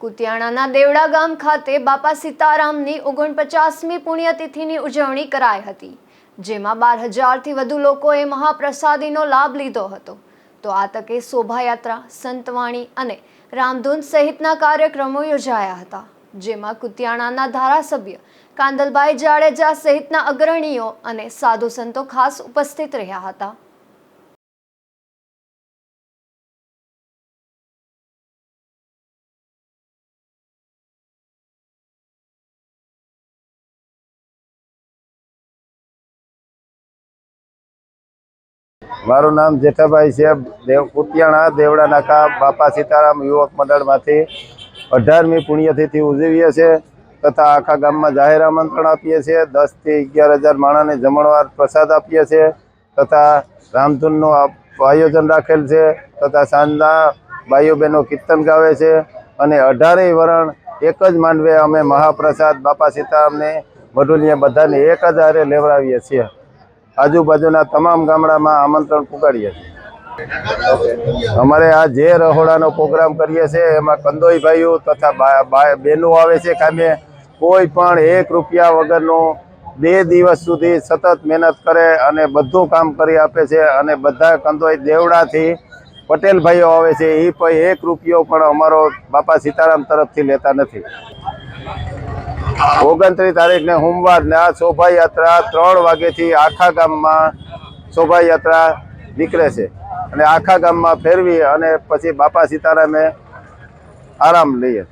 કુતિયાણાના દેવડા ગામ ખાતે બાપા સીતારામની ઓગણપચાસમી પુણ્યતિથિની ઉજવણી કરાઈ હતી, જેમાં બાર હજારથી વધુ લોકોએ મહાપ્રસાદીનો લાભ લીધો હતો. તો આ તકે શોભાયાત્રા, સંતવાણી અને રામધૂન સહિતના કાર્યક્રમો યોજાયા હતા, જેમાં કુતિયાણાના ધારાસભ્ય કાંદલભાઈ જાડેજા સહિતના અગ્રણીઓ અને સાધુ સંતો ખાસ ઉપસ્થિત રહ્યા હતા. મારું નામ જેઠાભાઈ છે. દેવ કુતિયાણા દેવડા નાકા બાપા સીતારામ યુવક મંડળમાંથી અઢારમી પુણ્યતિથિ ઉજવીએ છીએ તથા આખા ગામમાં જાહેર આમંત્રણ આપીએ છીએ. દસથી અગિયાર હજાર માણસને જમણવાર પ્રસાદ આપીએ છીએ તથા રામધૂનનું આયોજન રાખેલ છે તથા સાંજના ભાઈઓ બહેનો કીર્તન ગાવે છે અને અઢારેય વરણ એક જ માંડવે અમે મહાપ્રસાદ બાપા સીતારામને વડુલિયા બધાને એક હારે લેવડાવીએ છીએ. આજુબાજુના તમામ ગામડામાં આમંત્રણ પુગાડીએ છીએ. અમારે આ જે રહોડાનો પ્રોગ્રામ કરીએ છીએ, એમાં કંદોઈ ભાઈઓ તથા બહેનો આવે છે કામે, કોઈ પણ એક રૂપિયા વગરનું બે દિવસ સુધી સતત મહેનત કરે અને બધું કામ કરી આપે છે અને બધા કંદોઈ દેવડાથી પટેલ ભાઈઓ આવે છે એ પણ એક રૂપિયો પણ અમારો બાપા સીતારામ તરફથી લેતા નથી. ઓગણત્રીસ તારીખને સોમવાર ને આ શોભાયાત્રા ત્રણ વાગ્યાથી આખા ગામમાં શોભાયાત્રા નીકળે છે. અને આખા ગામમાં ફેરવી અને પછી બાપા સીતારામે આરામ લઈએ.